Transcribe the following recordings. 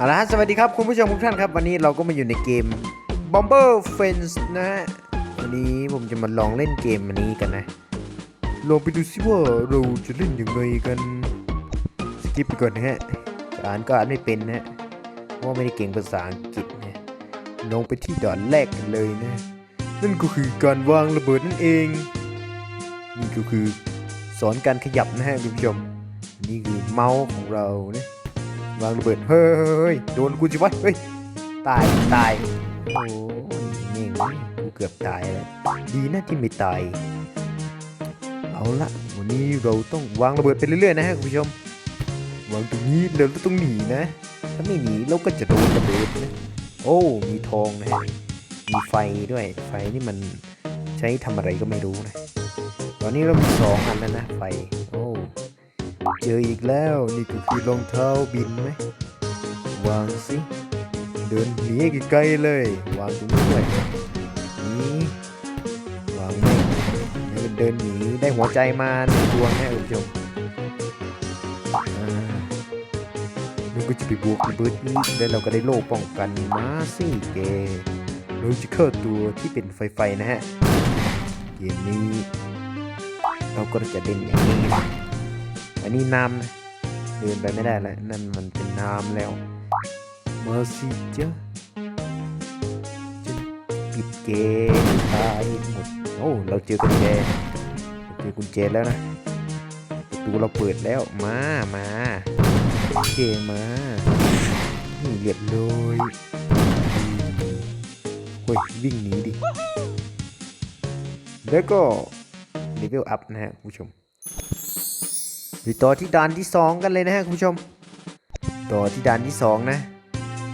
เอาละฮะสวัสดีครับคุณผู้ชมทุกท่านครับ วันนี้เราก็มาอยู่ในเกม Bomber Friends นะฮะวันนี้ผมจะมาลองเล่นเกมอันนี้กันนะลองไปดูซิว่าเราจะเล่นยังไงกันสกิปไปก่อนนะฮะอ่านก็อ่านไม่เป็นนะฮะเพราะว่าไม่ได้เก่งภาษาอังกฤษนะลงไปที่ด่านแรกกันเลยนะนั่นก็คือการวางระเบิดนั่นเองนี่ก็คือสอนการขยับนะฮะคุณผู้ชมนี่คือเมาส์ของเรานะ วางระเบิดเฮ้ยโดนกูจิวะเฮ้ยตายตายโอ้ยนี่กูเกือบตายแล้วดีนะที่ไม่ตายเอาละวันนี้เราต้องวางระเบิดไปเรื่อยๆนะฮะคุณผู้ชมวางตรงนี้แล้วเราต้องหนีนะ ถ้าไม่หนีเราก็จะโดนระเบิดนะโอ้มีทองนะฮะมีไฟด้วยไฟนี่มันใช้ทำอะไรก็ไม่รู้นะตอนนี้เรามีสองอันแล้วนะไฟโอ้ เจออีกแล้วนี่ก็คือรองเท้าบินไหมวางสิเดินหนีไกลๆเลยวางตรงนี้ด้วยนี่วางไม่แล้เดินหนีได้หัวใจมาหนึ่งดวงนะคุณผู้ชมอ่ก็จะไปบวกระเบิดนี้แล้วเราก็ได้โล่ป้องกันมาสิเกเราจะเข้าตัวที่เป็นไฟไฟๆนะฮะเกมนี้เราก็จะเด่นอย่างนี้ันนี้น้ำนะเดินไปไม่ได้แล้วนั่นมันเป็นน้ำแล้วมาสิจ้ะจะปิดเกมตายหมดโอ้เราเจอกุญแจเราเจอกุญแจแล้วนะประตูเราเปิดแล้วมามาโอเคมานี่เรียบร้อยเฮ้ยวิ่งหนีดิแล้วก็เลเวลอัพนะฮะคุณผู้ชม ไปต่อที่ด่านที่ 2 กันเลยนะฮะคุณผู้ชม ต่อที่ด่านที่ 2 นะ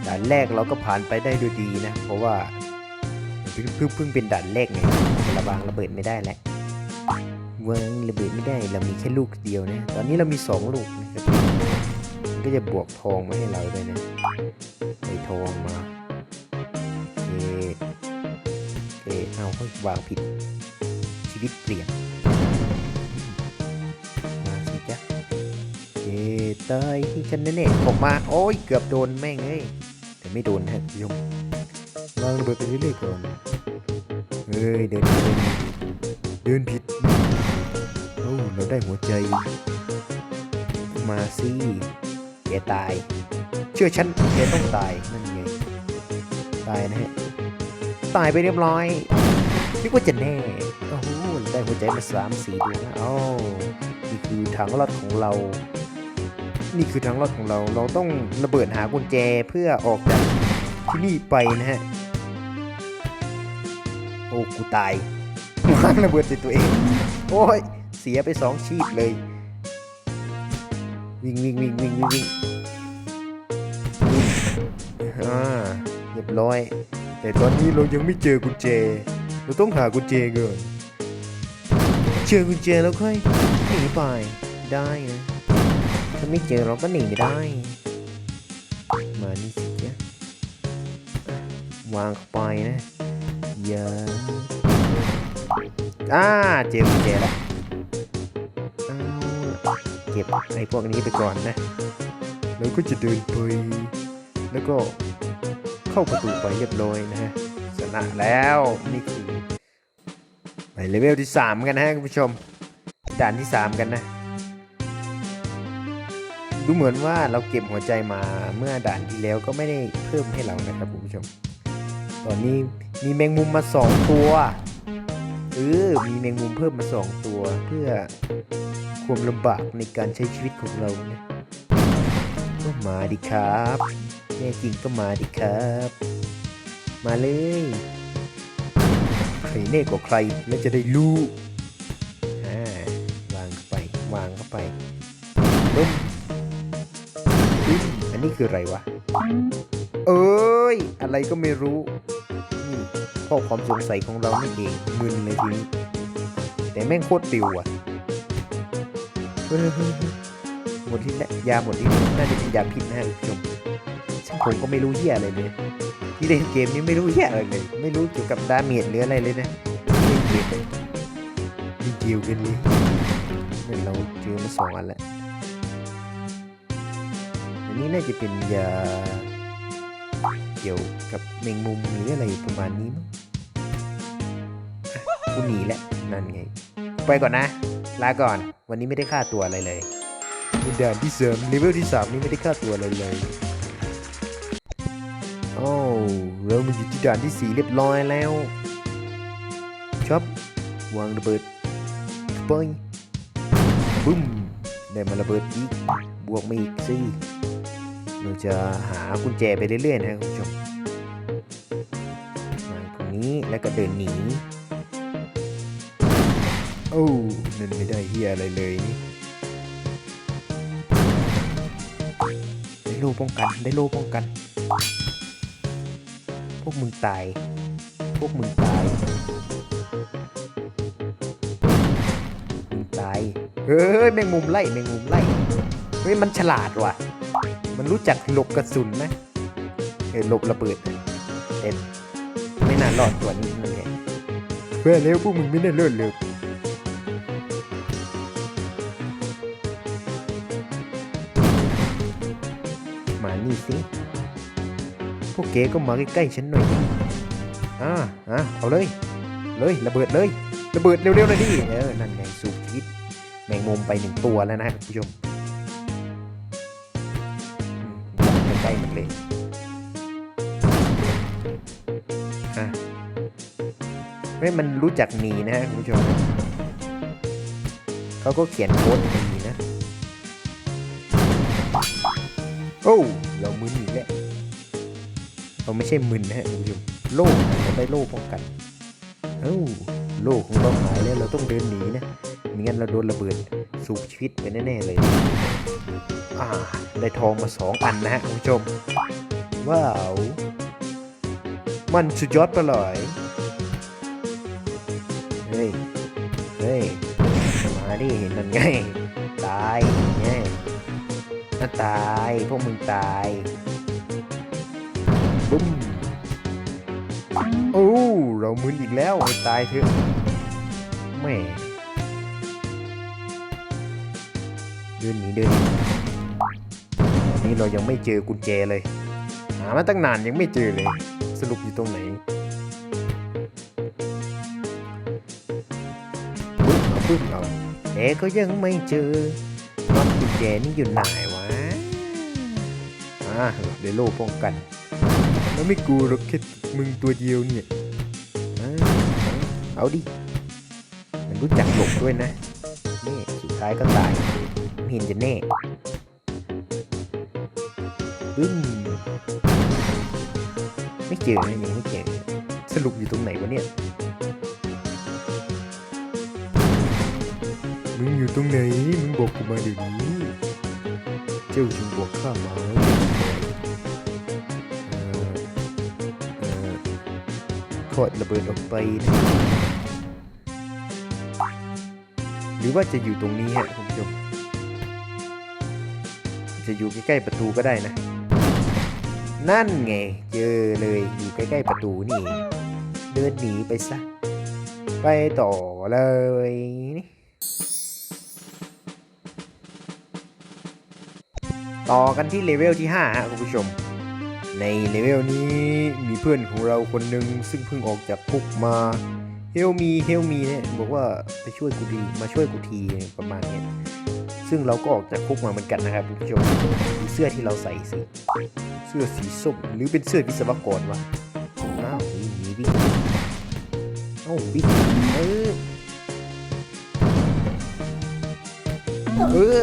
ด่านแรกเราก็ผ่านไปได้ด้วยดีนะ เพราะว่าเพิ่งเพิ่งเป็นด่านแรกไงระวางระเบิดไม่ได้แหละวางระเบิดไม่ได้เรามีแค่ลูกเดียวนะ ตอนนี้เรามีสองลูกนะครับมันก็จะบวกทองมาให้เราด้วยนะไอทองมาโอเอเอาวางผิดชีวิตเปลี่ยน จตยที่ฉันแน่ๆออกมา โอ้ย เกือบโดนแม่งเอ้ย แต่ไม่โดนฮะคุณผู้ชมวางระเบิดไปเรื่อยๆก่อนเฮ้ย เดินผิดเดินผิดโอ้เราได้หัวใจ มาสิแกตาย เชื่อฉันแกต้องตาย นั่นไง ตายนะฮะ ตายไปเรียบร้อยนึกว่าจะแน่ โอ้โห ได้หัวใจมาสามสี่ดวงนะเอ้านี่คือทางรอดของเรา นี่คือทางรอดของเรา เราต้องระเบิดหากุญแจเพื่อออกจากที่นี่ไปนะฮะ โอ้กูตายวางระเบิดใส่ตัวเอง โอ้ย เสียไปสองชีพเลย วิ่งวิ่งวิ่งวิ่งวิ่งวิ่งอ่าเรียบร้อย แต่ตอนนี้เรายังไม่เจอกุญแจ เราต้องหากุญแจก่อนเจอกุญแจแล้วค่อยหนีไปได้นะาไม่เจอเราก็หนีไม่ได้ มานี่สิจ๊ะอะวางไปนะอย่าอ่าเจอกุญแจแล้วเอาล่ะเก็บไอ้พวกนี้ไปก่อนนะ แล้วก็จะเดินไป แล้วก็เข้าประตูไปเรียบร้อยนะฮะชนะแล้วนี่คือไปเลเวลที่ 3 กันนะฮะคุณผู้ชมด่านที่ 3 กันนะ ดูเหมือนว่าเราเก็บหัวใจมาเมื่อด่านที่แล้วก็ไม่ได้เพิ่มให้เรานะครับคุณผู้ชม ตอนนี้มีแมงมุมมา 2 ตัว เออ มีแมงมุมเพิ่มมา 2 ตัวเพื่อความลำบากในการใช้ชีวิตของเรานะก็มาดิครับแน่จริงก็มาดิครับ มาเลย ใครเน่กว่าใครแล้วจะได้รู้ นนี้คืออะไรวะ เอ้ย อะไรก็ไม่รู้ นี่ข้อความสงสัยของเรานี่เองมึนเลยทีนี้แต่แม่งโคตรติวอะหมดที่แล้วยาหมดที่น่าจะเป็นยาพิษนะฮะคุณผู้ชมซึ่งผมก็ไม่รู้เหี้ยอะไรเลย ที่เล่นเกมนี้ไม่รู้เหี้ยอะไรเลย ไม่รู้เกี่ยวกับดาเมจหรืออะไรเลยนะเล่นเกมไม่เกี่ยวกันเลยนี่เราเจอมาสองอันแล้ว นนี้น่าจะเป็นยาเกี่ยวกับแมงมุมหรืออะไรประมาณนี้มั้งอะกูหนีแล้วนั่นไง ไปก่อนนะ ลาก่อน วันนี้ไม่ได้ค่าตัวอะไรเลยด่านที่เสริมเลเวลที่สามนี่ไม่ได้ค่าตัวอะไรเลย โอ้เรามาอยู่ที่ด่านที่สี่เรียบร้อยแล้วชอบวางระเบิดปอยบึ้มได้มาระเบิดอีก บวกมาอีกสิ เราจะหากุญแจไปเรื่อยๆนะครับคุณผู้ชมมาตรงนี้แล้วก็เดินหนีโอ้นั่นไม่ได้เฮียอะไรเลยได้โล่ป้องกันได้โล่ป้องกัน พวกมึงตาย พวกมึงตายมึงตายเฮ้ยแมงมุมไล่แมงมุมไล่เฮ้ยมันฉลาดว่ะ รู้จักหลบกระสุนนะเออหลบระเบิดนะแต่ไม่น่ารอดตัวนี้นั่นไงเพื่อแล้วพวกมึงไม่น่ารอดเลยมานี่สิพวกเก๋ก็มาใกล้ๆฉันหน่อยดิอ่าอะเอาเลย เลยระเบิดเลย ระเบิดเร็วๆเลยดิเออนั่นไงสูบชีวิตแมงมุมไปหนึ่งตัวแล้วนะครับคุณผู้ชม ล้ๆมันเลยอะเฮ้ยมันรู้จักหนีนะคุณผู้ชมเขาก็เขียนโค้ดหนีนะ โอ้เรามึนอีกแล้วเราไม่ใช่มึนนะฮะคุณผู้ชมโล่เราได้โล่ป้องกันเอ้าโล่ของเราหายแล้วเราต้องเดินหนีนะไม่งั้นเราโดนระเบิดสูบชีวิตไปแน่ๆเลย อ่าได้ทองมาสองอันนะฮะคุณผู้ชม ว้าว มันสุดยอดไปเลยเฮ้ย เฮ้ย มาดิเห็นมันไง ตายไงน่าตาย พวกมึงตายบุ้มโอ้เรามึนอีกแล้วตายเถอะแหม่เดินหนีเดินห นี้เรายังไม่เจอกุญแจเลย หามาตั้งนานยังไม่เจอเลย สรุปอยู่ตรงไหนปึ๊บเอาปึ๊บเอาแต่ก็ยังไม่เจอน็อตกุญแจนี่อยู่ไหนวะอ่าเดี๋ยวโล่ป้องกัน แล้วไม่กลัวหรอกแค่มึงตัวเดียวเนี่ยเอาดิ มันรู้จักหลบด้วยนะ นี่สุดท้ายก็ตายเห็นจะแน่ ปึ้มไม่เจอนะยังไม่เจอสรุปอยู่ตรงไหนวะเนี่ยมึงอยู่ตรงไหนมึงบอกกูมาเดี๋ยวนี้เจ้าจงบอกข้ามาเอ่อเอ่อถอดระเบิดออกไปนะหรือว่าจะอยู่ตรงนี้ฮะคุณผู้ชมจะอยู่ใกล้ๆประตูก็ได้นะ นั่นไง เจอเลยอยู่ใกล้ๆประตูนี่ เดินหนีไปซะ ไปต่อเลยนี่ต่อกันที่เลเวลที่5ฮะคุณผู้ชม ในเลเวลนี้มีเพื่อนของเราคนหนึ่งซึ่งเพิ่งออกจากคุกมาเฮลมีเฮลมีเนี่ยบอกว่าไปช่วยกูดีมาช่วยกูทีประมาณนี้ ซึ่งเราก็ออกจากคุกมาเหมือนกันนะครับคุณผู้ชมดูเสื้อที่เราใส่สิเสื้อสีส้มหรือเป็นเสื้อวิศวกรวะอ้าววิ่งหนีวิ่งเอ้าวิ่งเออเออ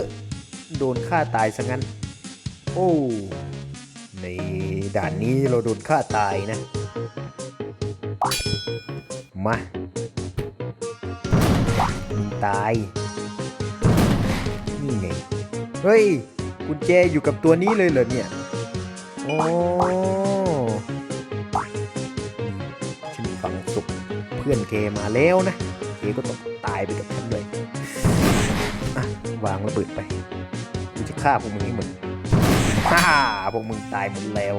โดนฆ่าตายซะงั้น โอ้ในด่านนี้เราโดนฆ่าตายนะ มามึงตาย นี่ไง เฮ้ย กุญแจอยู่กับตัวนี้เลยเหรอเนี่ย โอ้ฉันฝังศพเพื่อนเคมาแล้วนะเคก็ต้องตายไปกับฉันด้วยอะวางระเบิดไปกูจะฆ่าพวกมึงให้หมดฮ่าพวกมึงตายหมดแล้ว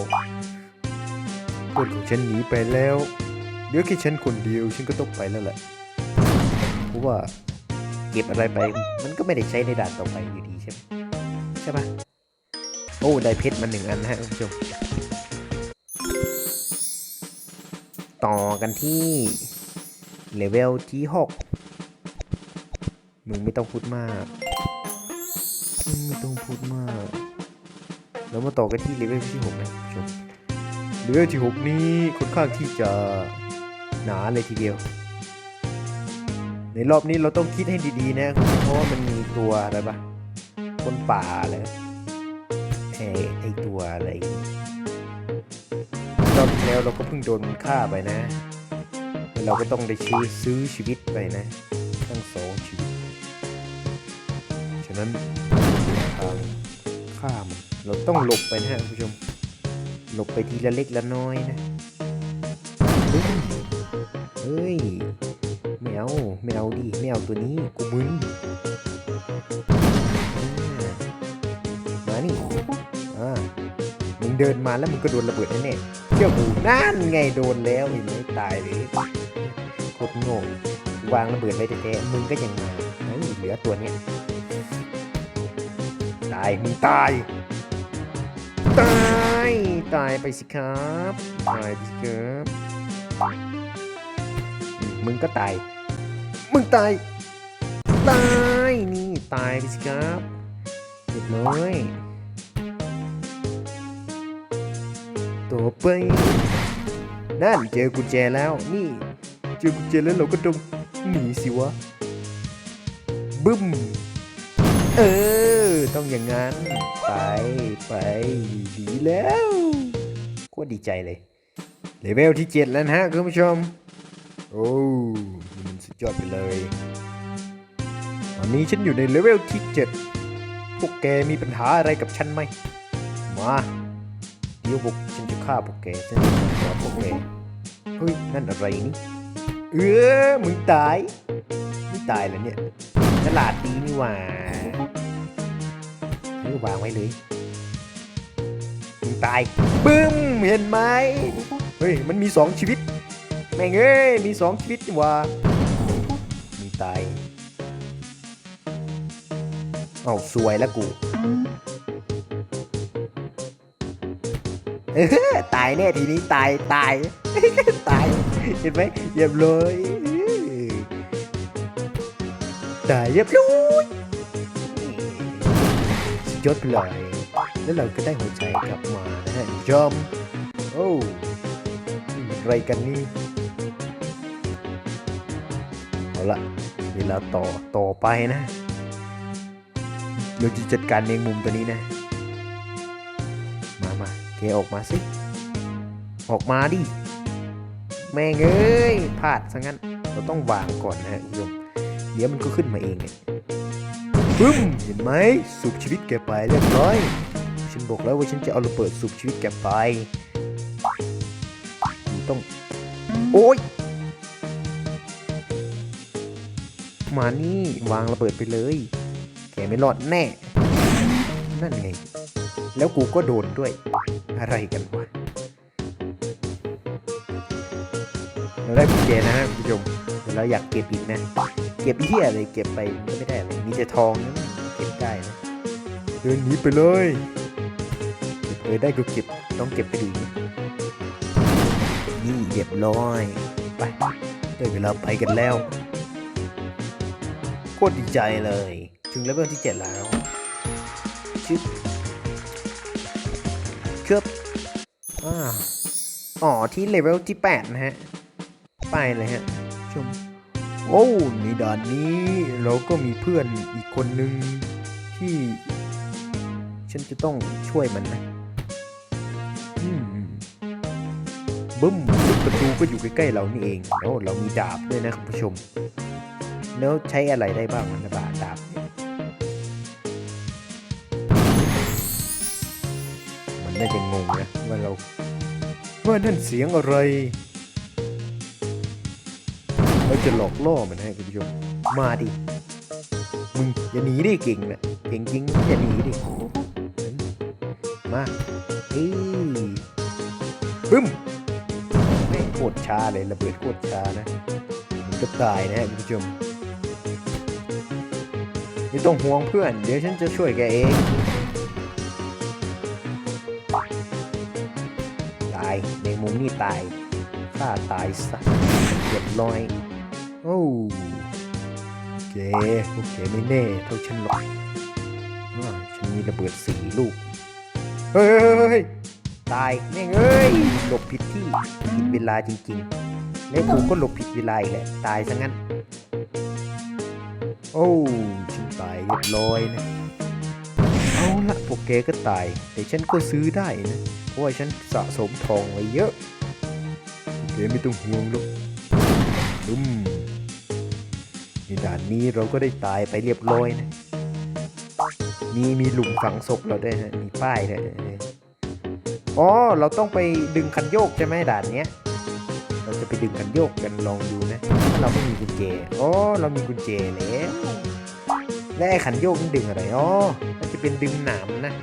เพื่อนของฉันหนีไปแล้วเหลือแค่ฉันคนเดียวฉันก็ต้องไปแล้วแหละ เพราะว่า เก็บอะไรไป มันก็ไม่ได้ใช้ในด่านต่อไปอยู่ดีใช่ไหมใช่ปะโอ้ ได้เพชรมาหนึ่งอันนะฮะคุณผู้ชม ต่อกันที่ เลเวลที่หกมึงไม่ต้องพูดมาก มึงไม่ต้องพูดมาก แล้วมาต่อกันที่เลเวลที่หกนะคุณผู้ชมเลเวลที่หกนี้ค่อนข้างที่จะหนาเลยทีเดียว ในรอบนี้เราต้องคิดให้ดีๆนะ เพราะว่ามันมีตัวอะไรปะคนป่าเลยไอ้ไอตัวอะไรรอบที่แล้วเราก็เพิ่งโดนมันฆ่าไปนะ เราก็ต้องได้ซื้อซื้อชีวิตไปนะทั้งสองชีวิต ฉะนั้นทางฆ่ามันเราต้องหลบไปนะฮะคุณผู้ชม หลบไปทีละเล็กละน้อยนะ เฮ้ย เฮ้ยไม่เอาไม่เอาดิไม่เอาตัวนี้กูมึนอ่ามานี่อ่ามึงเดินมาแล้วมึงก็โดนระเบิดแน่ๆเชื่อกูนั่นไงโดนแล้วเห็นไหมตายเลยโคตรโง่วางระเบิดไว้แท้ๆมึงก็ยังมาเฮ้เหลือตัวเนี้ยตายมึงตายตายตายไปสิครับตายไปสิครับมึงก็ตาย มึงตาย ตาย นี่ตายไปสิครับเรียบร้อยต่อไปนั่นเจอกุญแจแล้วนี่ เจอกุญแจแล้วเราก็ต้องหนีสิวะ บึ้ม เออ ต้องอย่างนั้น ไปไปดีแล้วก็ดีใจเลยเลเวลที่ 7 แล้วนะฮะคุณผู้ชม โอ้ ดยอดไปเลย ตอนนี้ฉันอยู่ในเลเวลที่ 7 พวกแกมีปัญหาอะไรกับฉันไหม มาเดี๋ยวพวกฉันจะฆ่าพวกแกฉันจะฆ่าพวกแกเฮ้ย นั่นอะไรนี่ เออมึงตาย ไม่ตายแล้วเนี่ยตลาดดีนี่หว่าซื้อวางไว้เลยมึงตายบึ้ม เห็นไหม เฮ้ย มันมีสองชีวิต แม่งเอ้ย มีสองชีวิตว่า ตายเอาสวยแล้วกูตายแน่ทีนี้ตายตาย ตาย เห็นไหมเรียบร้อยตายเรียบร้อยสุดยอดไปเลยแล้วเราก็ได้หัวใจกลับมานะฮะจอมโอ้อะไรกันนี่ ละเวลาต่อต่อไปนะเราจะจัดการเมงมุมตัวนี้นะ มามาเกออกมาสิ ออกมาดิ แม่งเอ้ยพลาดซะงั้น เราต้องวางก่อนนะฮะคุณผู้ชมเดี๋ยวมันก็ขึ้นมาเองเนี่ยปึ้มเห็นไหมสูบชีวิตแกไปเรียบร้อยฉันบอกแล้วว่าฉันจะเอาระเบิดสูบชีวิตแกไป ต้อง โอ๊ย มานี่วางระเบิดไปเลย แกไม่รอดแน่ นั่นไง แล้วกูก็โดนด้วย อะไรกันวะเราได้กุญแจนะฮะคุณผู้ชมเราอยากเก็บอีกนะ เก็บเหี้ยอะไรเก็บไปก็ไม่ได้อะไรมีแต่ทองนะเก็บได้นะเดินหนีไปเลยเก็บเลยได้ก็เก็บต้องเก็บไปดีนี่เรียบร้อยไปได้เวลาไปกันแล้ว โคตรดีใจเลย ถึงเลเวลที่ 7 แล้วชึบชึบอ่าอ๋อที่เลเวลที่ 8 นะฮะ ไปเลยฮะชมโอ้ในด่านนี้เราก็มีเพื่อนอีกคนนึงที่ ฉันจะต้องช่วยมันนะบึ้มประตูก็อยู่ใกล้ๆเรานี่เองแล้เรามีดาบด้วยนะคุณผู้ชม แล้วใช้อะไรได้บ้างมันนะบาดาบเนี่ยมันน่าจะงงนะว่าเราว่านั่นเสียงอะไรเราจะหลอกล่อมันให้คุณผู้ชมมาดิมึงอย่าหนีดิเก่งนะเก่งจริงอย่าหนีดิมาเอ้ยบึ้มโคตรช้าเลยระเบิดโคตรช้านะมันก็ตายนะฮะคุณผู้ชม ไม่ต้องห่วงเพื่อน เดี๋ยวฉันจะช่วยแกเอง ตายในมุมนี่ตายฆ่าตายซะเรียบร้อยโอ้เก๋โอเคไม่แน่เท่าฉันหรอกฉันมีระเบิดสีลูก เฮ้ย ตายแม่งเอ้ย หลบผิดที่ ผิดเวลาจริงๆ แล้วกูก็หลบผิดเวลาอีกแหละ ตายซะงั้น โอ้ายเรียบร้อยนะ เอาละพวกแกก็ตาย แต่ฉันก็ซื้อได้นะ เพราะว่าฉันสะสมทองไว้เยอะพวกแกไม่ต้องห่วงหรอกดุมในด่านนี้เราก็ได้ตายไปเรียบร้อยนะ มีมีหลุมฝังศพเราด้วยฮะ มีป้ายด้วยอ๋อ เราต้องไปดึงคันโยกใช่ไหมด่านเนี้ย เราจะไปดึงคันโยกกันลองดูนะถ้าเราไม่มีกุญแจ อ๋อ เรามีกุญแจแล้ว และไอ้ขันโยกนี่ดึงอะไรอ๋อมันจะเป็นดึงหนามนะ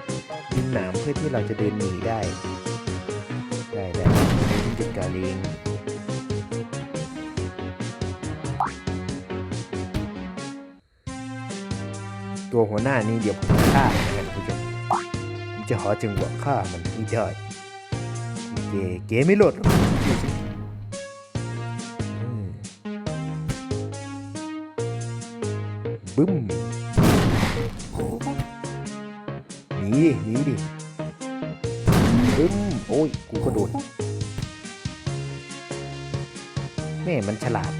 ดึงหนามเพื่อที่เราจะเดินหนีได้ ได้ได้ฉันจัดการเองตัวหัวหน้านี่เดี๋ยวผมฆ่ามันนะครับคุณผู้ชมผมจะหาจังหวะฆ่ามันให้ได้เก๋เก๋ไม่หลดหรอก ดิปึ้มโอ้ย กูก็โดนแม่มันฉลาด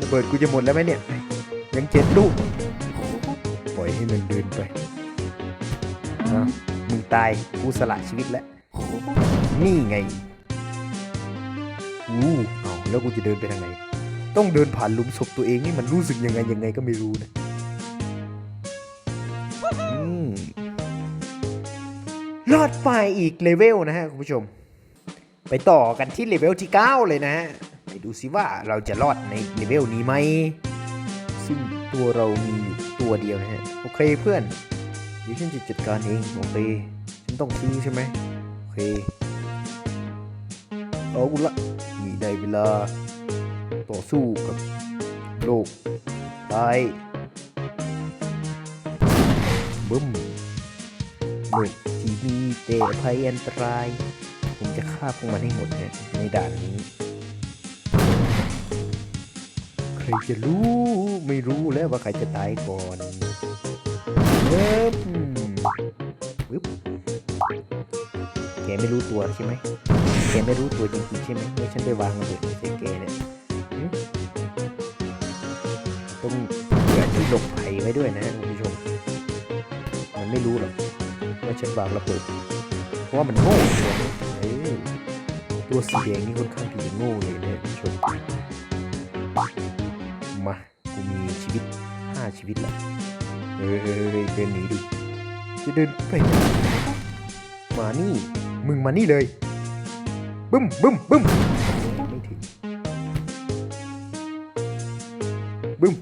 ระเบิดกูจะหมดแล้วไหมเนี่ย ยังเจ็ดลูก ปล่อยให้มันเดินไปเอามึงตายกูสละชีวิตแล้ว นี่ไง อู้เอาแล้วกูจะเดินไปทางไหน ต้องเดินผ่านหลุมศพตัวเองนี่มันรู้สึกยังไงยังไงก็ไม่รู้นะอืมรอดไปอีกเลเวลนะฮะคุณผู้ชม ไปต่อกันที่เลเวลที่ 9 เลยนะฮะ ไปดูซิว่าเราจะรอดในเลเวลนี้ไหม ซึ่งตัวเรามีอยู่ตัวเดียวนะฮะ โอเคเพื่อนเดี๋ยวฉันจะจัดการเอง โอเค ฉันต้องซื้อใช่ไหมโอเค เอาละนี่ได้เวลา ต่อสู้กับโลกตายบึ้มโลกที่มีแต่ภัยอันตราย ผมจะฆ่าพวกมันให้หมดเนี่ยในด่านนี้ รจะรู้ไม่รู้แล้วว่าใครจะตายก่อนเอิบปึ๊บแกไม่รู้ตัวใช่ไหมแกไม่รู้ตัวจริงๆใช่ไหมว่าฉันไปวางระเบิดใส่แกเนี่ยต้องเหลือที่หลบภัยไว้ด้วยนะคุณผู้ชม มันไม่รู้หรอกว่าฉันวางระเบิดเพราะว่ามันโง่เออตัวสีแดงนี่ค่อนข้างที่จะโง่เลย ชีวิตแล้วเฮ้ยเฮ้ยเดินหนีดิ จะเดินไปไหนมานี่ มึงมานี่เลย บึ้มบึ้มบึ้มไม่ถึง บึ้ม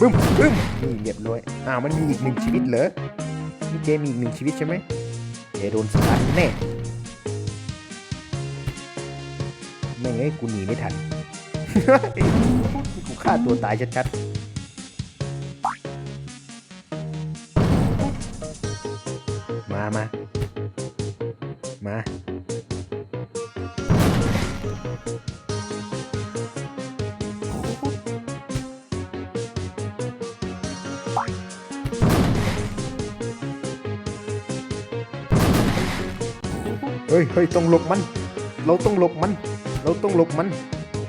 บึ้มบึ้มนี่เรียบร้อยอ้าวมันมีอีกหนึ่งชีวิตเหรอนี่เจมีอีกหนึ่งชีวิตใช่ไหมเจโดนสตันแน่ไม่งั้นกูหนีไม่ทันกูฆ่าตัวตายชัดๆ เฮ้ยเฮ้ยต้องหลบมัน เราต้องหลบมัน เราต้องหลบมัน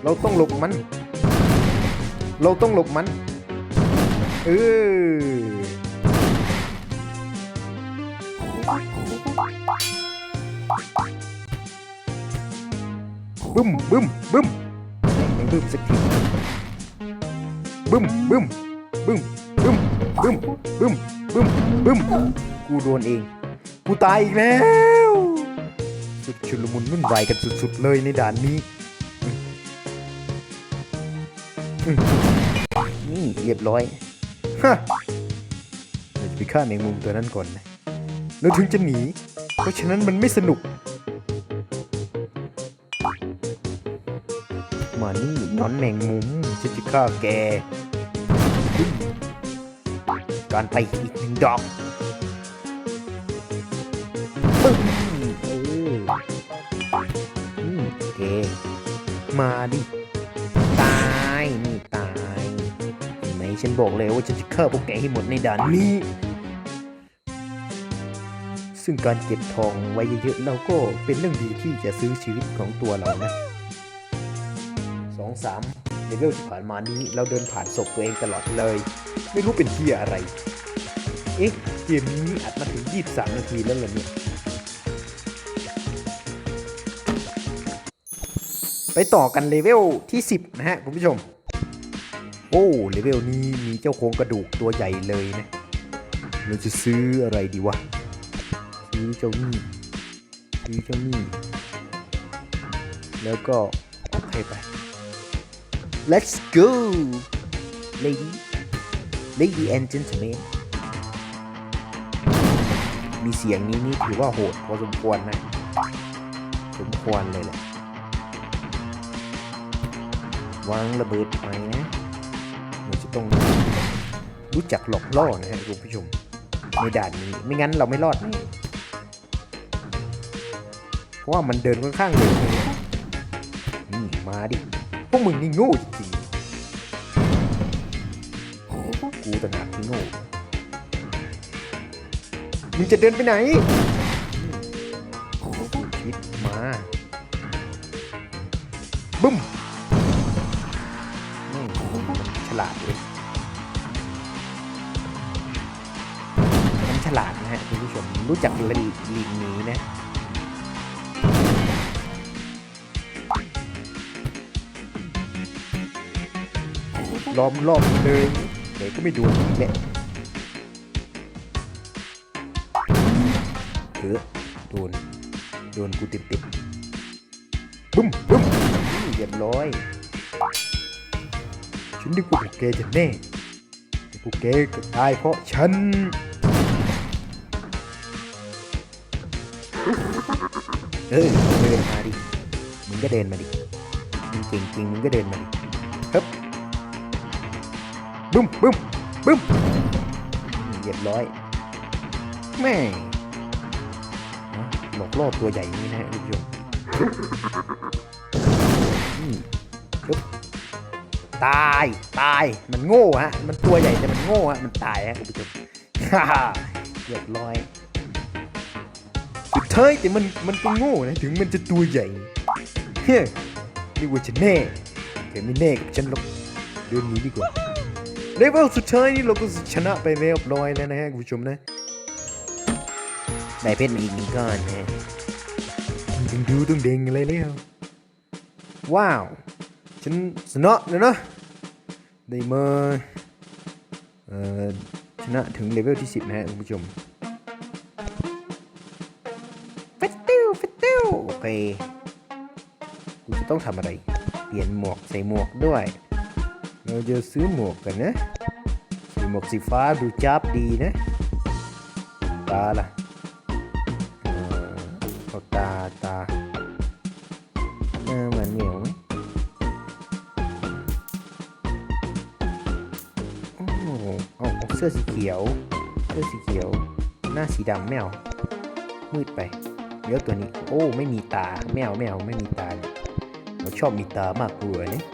เราต้องหลบมัน เราต้องหลบมัน เออบึ้มบึ้มบึ้มไม่บึ้มสักทีบึ้มบึ้มบึ้มบึ้มบึ้มบึ้มบึ้มบึ้มกูโดนเอง กูตายอีกแล้ว ชุลมุนวุ่นวายกันสุดๆเลยในด่านนี้นี่เรียบร้อยฮะเราจะไปฆ่าแมงมุมตัวนั้นก่อนนะแล้วถึงจะหนี เพราะฉะนั้นมันไม่สนุก มานี่นอนแมงมุมฉันจะฆ่าแกการไปอีกหนึ่งดอก มาดิ ตายนี่ตายเห็นไหมฉันบอกเลยว่าฉันจะฆ่าพวกแกให้หมดในด่านนี้ ซึ่งการเก็บทองไว้เยอะๆเราก็เป็นเรื่องดีที่จะซื้อชีวิตของตัวเรานะสองสามเลเวลที่ผ่านมานี้เราเดินผ่านศพตัวเองตลอดเลย ไม่รู้เป็นที่อะไร เอ๊ะ เกมนี้อัดมาถึง 23 นาทีแล้วเหรอเนี่ย ไปต่อกันเลเวลที่ 10 นะฮะคุณผู้ชม โอ้เลเวลนี้มีเจ้าโครงกระดูกตัวใหญ่เลยนะ เราจะซื้ออะไรดีวะ ซื้อเจ้านี่ ซื้อเจ้านี่ แล้วก็โอเคไป let's go lady lady and gentlemen มีเสียงนี้นี่ถือว่าโหดพอสมควรนะ สมควรเลยแหละ วางระเบิดไปนะเราจะต้องรู้จักหลอกล่อนะฮะคุณผู้ชมในด่านนี้ไม่งั้นเราไม่รอดน่เพราะว่ามันเดินค่อนข้างเร็วนี่มาดิพวกมึงนี่โง่จริงกูต่างหากที่โง่มึงจะเดินไปไหน ล้อมรอบเลยเดี๋ยวก็ไม่ดูอีกแหละเออโดน โดนกูติดติดบึ้มบึ้มเรียบร้อย ฉันนึกว่าพวกแกจะแน่แต่พวกแกก็ตายเพราะฉันเออเดินมาดิ มึงก็เดินมาดิ มึงเก่งจริงมึงก็เดินมาดิ บึ้มบึ้มบึ้มเรียบร้อย แม่หลอกล่อตัวใหญ่นี่นะฮะคุณผู้ชมตายตายมันโง่ฮะมันตัวใหญ่แต่มันโง่ฮะมันตายฮะคุณผู้ชมฮ่าเรียบร้อยสุดท้ายแต่มันมันก็โง่นะถึงมันจะตัวใหญ่เฮ้ยนี่ว่าฉันแน่แกไม่แน่กับฉันหรอกเดินหนีดีกว่า เลเวลสุดท้ายนี่เราก็ชนะไปเรียบร้อยแล้วนะฮะคุณผู้ชมนะได้เพชรมาอีกหนึ่งก้อนนะฮะต้องดูต้องเด้งอะไรแล้วว้าว ฉันชนะแล้วนะได้มาเอ่อชนะถึงเลเวลที่ 10 นะฮะคุณผู้ชมฟิตติวฟิตติวโอเคกูจะต้องทำอะไร เปลี่ยนหมวกใส่หมวกด้วย เราจะซื้อหมวกกันนะสีหมวกสีฟ้าดูจับดีนะ ตาล่ะเออเอาตาตาเออเหมือนเหมียวไหมโอ้เอาเอาเสื้อสีเขียว เสื้อสีเขียว หน้าสีดำไม่เอามืดไปเดี๋ยวตัวนี้ โอ้ ไม่มีตาไม่เอาไม่เอาไม่มีตาเนี่ยเราชอบมีตามากกว่าเนี่ย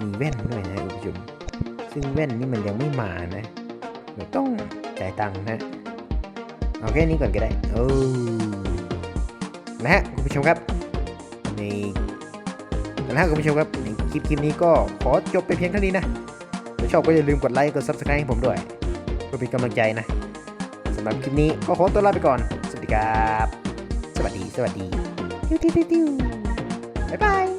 มีแว่นด้วยนะคุณผู้ชมซึ่งแว่นนี่มันยังไม่มานะเราต้องจ่ายตังค์นะเอาแค่นี้ก่อนก็ได้โอ้นะฮะคุณผู้ชมครับในนะฮะคุณผู้ชมครับในคลิปคลิปนี้ก็ขอจบไปเพียงเท่านี้นะถ้าชอบก็อย่าลืมกดไลค์กด subscribe ให้ผมด้วยเพื่อเป็นกำลังใจนะสำหรับคลิปนี้ก็ขอตัวลาไปก่อน สวัสดีครับ สวัสดี สวัสดี ติ้วติ้วติ้วติวบ๊ายบาย